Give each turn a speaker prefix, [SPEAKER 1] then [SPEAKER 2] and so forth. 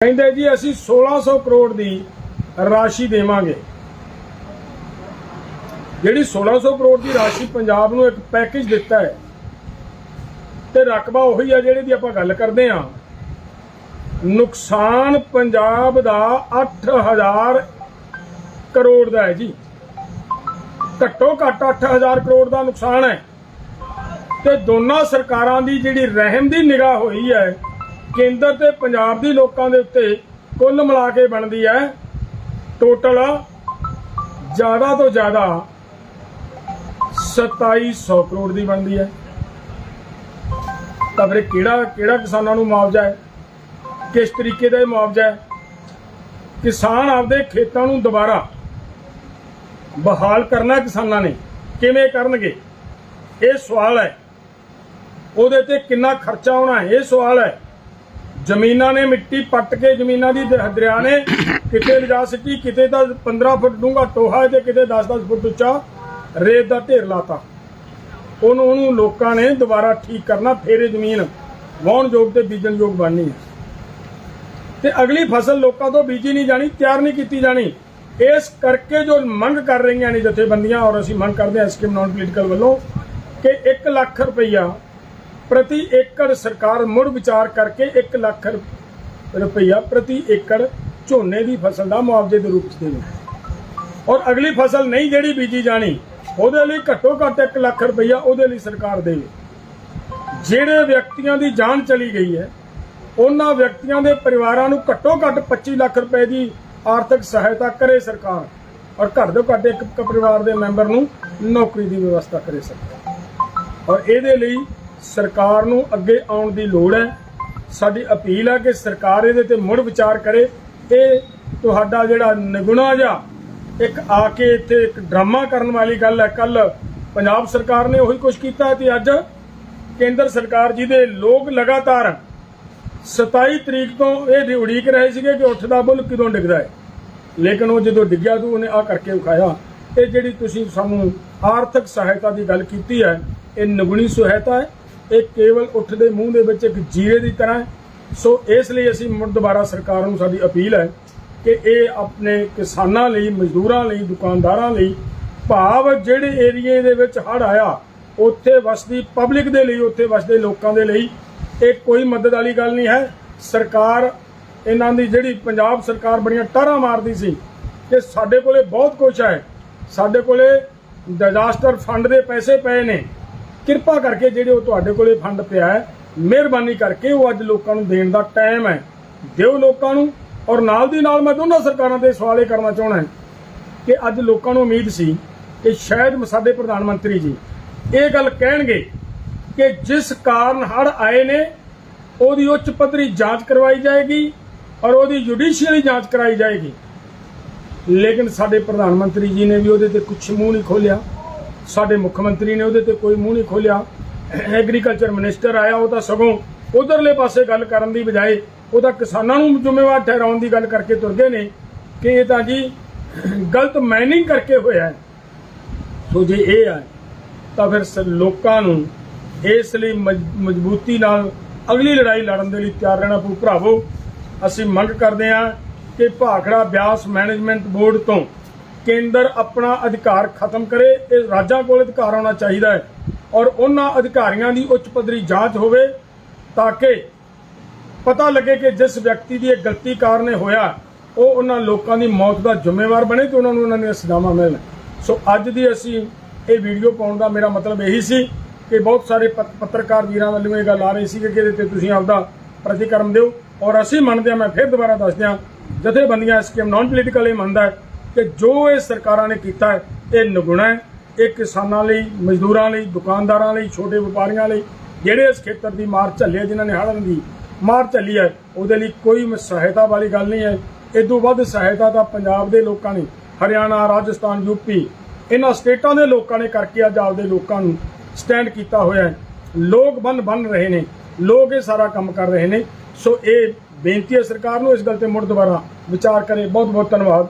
[SPEAKER 1] ਕਹਿੰਦੇ ਜੀ, ਅਸੀਂ 1600 ਕਰੋੜ ਦੀ ਰਾਸ਼ੀ ਦੇਵਾਂਗੇ। ਜਿਹੜੀ 1600 ਕਰੋੜ ਦੀ ਰਾਸ਼ੀ ਪੰਜਾਬ ਨੂੰ ਇੱਕ ਪੈਕੇਜ ਦਿੱਤਾ ਹੈ, ਤੇ ਰਕਬਾ ਉਹੀ ਆ ਜਿਹੜੇ ਦੀ ਆਪਾਂ ਗੱਲ ਕਰਦੇ ਆ ਨੁਕਸਾਨ ਪੰਜਾਬ ਦਾ 8000 ਕਰੋੜ ਦਾ ਹੈ ਜੀ। ਘੱਟੋ ਘੱਟ 8000 ਕਰੋੜ ਦਾ ਨੁਕਸਾਨ ਹੈ। ਤੇ ਦੋਨਾਂ ਸਰਕਾਰਾਂ ਦੀ ਜਿਹੜੀ ਰਹਿਮ ਦੀ ਨਿਗਾਹ ਹੋਈ ਹੈ ਕੇਂਦਰ ਤੇ ਪੰਜਾਬ ਦੀ ਲੋਕਾਂ ਦੇ ਉੱਤੇ ਕੁੱਲ ਮਿਲਾ ਕੇ ਬਣਦੀ ਹੈ। ਟੋਟਲ ਜ਼ਿਆਦਾ ਤੋਂ ਜ਼ਿਆਦਾ 2700 ਕਰੋੜ ਦੀ ਬਣਦੀ ਹੈ। ਤਾਂ ਫਿਰ ਕਿਹੜਾ ਕਿਹੜਾ ਕਿਸਾਨਾਂ ਨੂੰ ਮੁਆਵਜ਼ਾ ਹੈ? ਕਿਸ ਤਰੀਕੇ ਦਾ ਇਹ ਮੁਆਵਜ਼ਾ ਹੈ? ਕਿਸਾਨ ਆਪਦੇ ਖੇਤਾਂ ਨੂੰ ਦੁਬਾਰਾ ਬਹਾਲ ਕਰਨਾ ਕਿਸਾਨਾਂ ਨੇ, ਕਿਵੇਂ ਕਰਨਗੇ? ਇਹ ਸਵਾਲ ਹੈ। ਉਹਦੇ ਤੇ ਕਿੰਨਾ ਖਰਚਾ ਆਉਣਾ ਇਹ ਸਵਾਲ ਹੈ। ਜ਼ਮੀਨਾਂ ਨੇ ਮਿੱਟੀ ਪੱਟ ਕੇ ਜ਼ਮੀਨਾਂ ਦੀ ਦ- ਦਰਿਆ ਨੇ ਕਿਤੇ ਲਿਜਾ ਸਿੱਟੀ, ਕਿਤੇ ਤਾਂ 15 ਫੁੱਟ ਡੂੰਘਾ ਟੋਹਾ ਹੈ ਤੇ ਕਿਤੇ 10-10 ਫੁੱਟ ਉੱਚਾ ਰੇਤ ਦਾ ਢੇਰ ਲਾਤਾ। ਉਹਨੂੰ ਉਹਨੂੰ ਲੋਕਾਂ ਨੇ ਦੁਬਾਰਾ ਠੀਕ ਕਰਨਾ, ਫੇਰ ਇਹ ਜ਼ਮੀਨ ਵਾਹਣ ਯੋਗ ਤੇ ਬੀਜਣ ਯੋਗ ਬਣਨੀ ਹੈ। ਤੇ ਅਗਲੀ ਫਸਲ ਲੋਕਾਂ ਤੋਂ ਬੀਜੀ ਨਹੀਂ ਜਾਣੀ, ਤਿਆਰ ਨਹੀਂ ਕੀਤੀ ਜਾਣੀ। ਇਸ ਕਰਕੇ ਜੋ ਮੰਗ ਕਰ ਰਹੀਆਂ ਨੇ ਜਥੇਬੰਦੀਆਂ, ਔਰ ਅਸੀਂ ਮੰਗ ਕਰਦੇ ਹਾਂ ਐਸਕੇਮ ਨਾਨ ਪੋਲੀਟੀਕਲ ਵੱਲੋਂ, ਕਿ 1 ਲੱਖ ਰੁਪਈਆ ਪ੍ਰਤੀ ਏਕੜ ਸਰਕਾਰ ਮੁੜ ਵਿਚਾਰ ਕਰਕੇ 1 ਲੱਖ ਰੁਪਈਆ ਪ੍ਰਤੀ ਏਕੜ ਝੋਨੇ ਦੀ ਫਸਲ ਦਾ ਮੁਆਵਜ਼ੇ ਦੇ ਰੂਪ ਵਿੱਚ ਦੇਵੇ। ਔਰ ਅਗਲੀ ਫਸਲ ਨਹੀਂ ਜਿਹੜੀ ਬੀਜੀ ਜਾਣੀ, ਉਹਦੇ ਲਈ ਘੱਟੋ ਘੱਟ 1 ਲੱਖ ਰੁਪਈਆ ਉਹਦੇ ਲਈ ਸਰਕਾਰ ਦੇਵੇ। ਜਿਹੜੇ ਵਿਅਕਤੀਆਂ ਦੀ ਜਾਨ ਚਲੀ ਗਈ ਹੈ, ਉਹਨਾਂ ਵਿਅਕਤੀਆਂ ਦੇ ਪਰਿਵਾਰਾਂ ਨੂੰ ਘੱਟੋ ਘੱਟ 25 ਲੱਖ ਰੁਪਏ ਦੀ ਆਰਥਿਕ ਸਹਾਇਤਾ ਕਰੇ ਸਰਕਾਰ ਔਰ ਘੱਟ ਤੋਂ ਘੱਟ ਇੱਕ ਪਰਿਵਾਰ ਦੇ ਮੈਂਬਰ ਨੂੰ ਨੌਕਰੀ ਦੀ ਵਿਵਸਥਾ ਕਰੇ ਸਰਕਾਰ। ਔਰ ਇਹਦੇ ਲਈ ਸਰਕਾਰ ਨੂੰ ਅੱਗੇ ਆਉਣ ਦੀ ਲੋੜ ਹੈ। ਸਾਡੀ ਅਪੀਲ ਹੈ ਕਿ ਸਰਕਾਰ ਇਹਦੇ ਤੇ ਮੁੜ ਵਿਚਾਰ ਕਰੇ। ਇਹ ਤੁਹਾਡਾ ਜਿਹੜਾ ਨਿਗੁਣਾ ਜਿਹਾ ਇੱਕ ਆ ਕੇ ਇੱਥੇ ਇੱਕ ਡਰਾਮਾ ਕਰਨ ਵਾਲੀ ਗੱਲ ਹੈ। ਕੱਲ ਪੰਜਾਬ ਸਰਕਾਰ ਨੇ ਉਹੀ ਕੁਝ ਕੀਤਾ ਤੇ ਅੱਜ ਕੇਂਦਰ ਸਰਕਾਰ ਜਿਹਦੇ ਲੋਕ ਲਗਾਤਾਰ 27 ਤਰੀਕ ਤੋਂ ਇਹ ਉਡੀਕ ਰਹੇ ਸੀਗੇ ਕਿ ਉੱਠਦਾ ਬੁੱਲ ਕਿਦੋਂ ਡਿੱਗਦਾ ਹੈ। ਲੇਕਿਨ ਉਹ ਜਦੋਂ ਡਿੱਗਿਆ ਤੂੰ ਉਹਨੇ ਆ ਕਰਕੇ ਵਿਖਾਇਆ। ਇਹ ਜਿਹੜੀ ਤੁਸੀਂ ਸਾਨੂੰ ਆਰਥਿਕ ਸਹਾਇਤਾ ਦੀ ਗੱਲ ਕੀਤੀ ਹੈ, ਇਹ ਨਿਗੁਣੀ ਸਹਾਇਤਾ ਹੈ। ਇਹ ਕੇਵਲ ਉੱਠਦੇ ਮੂੰਹ ਦੇ ਵਿੱਚ ਇੱਕ ਜੀਰੇ ਦੀ ਤਰ੍ਹਾਂ ਹੈ। ਸੋ ਇਸ ਲਈ ਅਸੀਂ ਮੁੜ ਦੁਬਾਰਾ ਸਰਕਾਰ ਨੂੰ ਸਾਡੀ ਅਪੀਲ ਹੈ ਕਿ ਇਹ ਆਪਣੇ ਕਿਸਾਨਾਂ ਲਈ, ਮਜ਼ਦੂਰਾਂ ਲਈ, ਦੁਕਾਨਦਾਰਾਂ ਲਈ ਭਾਵ ਜਿਹੜੇ ਏਰੀਏ ਦੇ ਵਿੱਚ ਹੜ੍ਹ ਆਇਆ, ਉੱਥੇ ਵਸਦੀ ਪਬਲਿਕ ਦੇ ਲਈ, ਉੱਥੇ ਵਸਦੇ ਲੋਕਾਂ ਦੇ ਲਈ ਇਹ ਕੋਈ ਮਦਦ ਵਾਲੀ ਗੱਲ ਨਹੀਂ ਹੈ। ਸਰਕਾਰ ਇਹਨਾਂ ਦੀ ਜਿਹੜੀ ਪੰਜਾਬ ਸਰਕਾਰ ਬੜੀਆਂ ਟਾਰਾਂ ਮਾਰਦੀ ਸੀ ਕਿ ਸਾਡੇ ਕੋਲੇ ਬਹੁਤ ਕੁਝ ਹੈ। ਸਾਡੇ ਕੋਲੇ ਡਿਜ਼ਾਸਟਰ ਫੰਡ ਦੇ ਪੈਸੇ ਪਏ ਨੇ। ਕਿਰਪਾ ਕਰਕੇ ਜਿਹੜੇ ਉਹ ਤੁਹਾਡੇ ਕੋਲੇ ਫੰਡ ਪਿਆ ਹੈ, ਮਿਹਰਬਾਨੀ ਕਰਕੇ ਉਹ ਅੱਜ ਲੋਕਾਂ ਨੂੰ ਦੇਣ ਦਾ ਟਾਈਮ ਹੈ। ਦਿਓ ਲੋਕਾਂ ਨੂੰ ਔਰ ਨਾਲ ਦੀ ਨਾਲ ਮੈਂ ਦੋਨਾਂ ਸਰਕਾਰਾਂ ਤੇ ਸਵਾਲ ਇਹ ਕਰਨਾ ਚਾਹਣਾ ਕਿ ਅੱਜ ਲੋਕਾਂ ਨੂੰ ਉਮੀਦ ਸੀ ਕਿ ਸ਼ਾਇਦ ਸਾਡੇ ਪ੍ਰਧਾਨ ਮੰਤਰੀ ਜੀ ਇਹ ਗੱਲ ਕਹਿਣਗੇ ਕਿ ਜਿਸ ਕਾਰਨ ਹੜ ਆਏ ਨੇ, ਉਹਦੀ ਉੱਚ ਪੱਧਰੀ ਜਾਂਚ ਕਰਵਾਈ ਜਾਏਗੀ ਔਰ ਉਹਦੀ ਜੁਡੀਸ਼ੀਅਲੀ ਜਾਂਚ ਕਰਾਈ ਜਾਏਗੀ। ਲੇਕਿਨ ਸਾਡੇ ਪ੍ਰਧਾਨ ਮੰਤਰੀ ਜੀ ਨੇ ਵੀ ਉਹਦੇ ਤੇ ਕੁਝ ਮੂੰਹ ਨਹੀਂ ਖੋਲਿਆ ਸਾਡੇ ਮੁੱਖ ਮੰਤਰੀ ਨੇ ਉਹਦੇ ਤੇ ਕੋਈ ਮੂੰਹ ਨਹੀਂ ਖੋਲਿਆ। ਐਗਰੀਕਲਚਰ ਮਿਨਿਸਟਰ ਆਇਆ, ਉਹ ਤਾਂ ਸਗੋਂ ਉਧਰਲੇ ਪਾਸੇ ਗੱਲ ਕਰਨ ਦੀ ਬਜਾਏ ਉਹਦਾ ਕਿਸਾਨਾਂ ਨੂੰ ਜ਼ਿੰਮੇਵਾਰ ਠਹਿਰਾਉਣ ਦੀ ਗੱਲ ਕਰਕੇ ਤੁਰ ਗਏ ਨੇ ਕਿ ਇਹ ਤਾਂ ਜੀ ਗਲਤ ਮਾਈਨਿੰਗ ਕਰਕੇ ਹੋਇਆ ਸੋ ਜੇ ਇਹ ਆ ਤਾਂ ਫਿਰ ਲੋਕਾਂ ਨੂੰ ਇਸ ਲਈ ਮਜ਼ਬੂਤੀ ਨਾਲ ਅਗਲੀ ਲੜਾਈ ਲੜਨ ਦੇ ਲਈ ਤਿਆਰ ਰਹਿਣਾ ਪਊ। ਭਰਾਵੋ, ਅਸੀਂ ਮੰਗ ਕਰਦੇ ਹਾਂ ਕਿ ਭਾਖੜਾ ਬਿਆਸ ਮੈਨੇਜਮੈਂਟ ਬੋਰਡ ਤੋਂ ਕੇਂਦਰ ਆਪਣਾ ਅਧਿਕਾਰ ਖਤਮ ਕਰੇ ਇਹ ਰਾਜਾਂ ਕੋਲ ਅਧਿਕਾਰ ਆਉਣਾ ਚਾਹੀਦਾ ਹੈ ਔਰ ਉਹਨਾਂ ਅਧਿਕਾਰੀਆਂ ਦੀ ਉੱਚ ਪੱਧਰੀ ਜਾਂਚ ਹੋਵੇ ਤਾਂ ਕਿ ਪਤਾ ਲੱਗੇ ਕਿ ਜਿਸ ਵਿਅਕਤੀ ਦੀ ਇਹ ਗਲਤੀ ਕਾਰਨ ਇਹ ਹੋਇਆ, ਉਹ ਉਹਨਾਂ ਲੋਕਾਂ ਦੀ ਮੌਤ ਦਾ ਜ਼ਿੰਮੇਵਾਰ ਬਣੇ ਤੇ ਉਹਨਾਂ ਨੂੰ ਉਹਨਾਂ ਦੀਆਂ ਸਜ਼ਾਵਾਂ ਮਿਲਣ। ਸੋ ਅੱਜ ਦੀ ਅਸੀਂ ਇਹ ਵੀਡੀਓ ਪਾਉਣ ਦਾ ਮੇਰਾ ਮਤਲਬ ਇਹੀ ਸੀ ਕਿ ਬਹੁਤ ਸਾਰੇ ਪੱਤਰਕਾਰ ਵੀਰਾਂ ਵੱਲੋਂ ਇਹ ਗੱਲ ਆ ਰਹੀ ਸੀ ਕਿ ਇਹਦੇ ਤੇ ਤੁਸੀਂ ਆਪਦਾ ਪ੍ਰਤੀਕਰਮ ਦਿਓ। ਔਰ ਅਸੀਂ ਮੰਨਦੇ ਹਾਂ, ਮੈਂ ਫਿਰ ਦੁਬਾਰਾ ਦੱਸਦਿਆਂ, ਜਥੇਬੰਦੀਆਂ ਸਕੀਮ ਨਾਨ ਪੋਲੀਟੀਕਲ ਇਹ ਮੰਨਦਾ ਹੈ ਕਿ ਜੋ ਇਹ ਸਰਕਾਰਾਂ ਨੇ ਕੀਤਾ ਹੈ, ਇਹ ਨਗੁਣਾ ਹੈ। ਇਹ ਕਿਸਾਨਾਂ ਲਈ, ਮਜ਼ਦੂਰਾਂ ਲਈ, ਦੁਕਾਨਦਾਰਾਂ ਲਈ, ਛੋਟੇ ਵਪਾਰੀਆਂ ਲਈ, ਜਿਹੜੇ ਇਸ ਖੇਤਰ ਦੀ ਮਾਰ ਝੱਲੇ ਜਿਨ੍ਹਾਂ ਨੇ ਹੜਨ ਦੀ ਮਾਰ ਝੱਲੀ ਹੈ, ਉਹਦੇ ਲਈ ਕੋਈ ਸਹਾਇਤਾ ਵਾਲੀ ਗੱਲ ਨਹੀਂ ਹੈ। ਇਦੋਂ ਵੱਧ ਸਹਾਇਤਾ ਤਾਂ ਪੰਜਾਬ ਦੇ ਲੋਕਾਂ ਨੇ, ਹਰਿਆਣਾ, ਰਾਜਸਥਾਨ ਯੂਪੀ ਇਹਨਾਂ ਸਟੇਟਾਂ ਦੇ ਲੋਕਾਂ ਨੇ ਕਰਕੇ ਅੱਜ ਆਪਦੇ ਲੋਕਾਂ ਨੂੰ ਸਟੈਂਡ ਕੀਤਾ ਹੋਇਆ ਹੈ। ਲੋਕ ਬੰਨ ਬੰਨ ਰਹੇ ਨੇ, ਲੋਕ ਇਹ ਸਾਰਾ ਕੰਮ ਕਰ ਰਹੇ ਨੇ। ਸੋ ਇਹ ਬੇਨਤੀ ਹੈ ਸਰਕਾਰ ਨੂੰ ਇਸ ਗੱਲ ਤੇ ਮੁੜ ਦੁਬਾਰਾ ਵਿਚਾਰ ਕਰੇ। ਬਹੁਤ ਬਹੁਤ ਧੰਨਵਾਦ।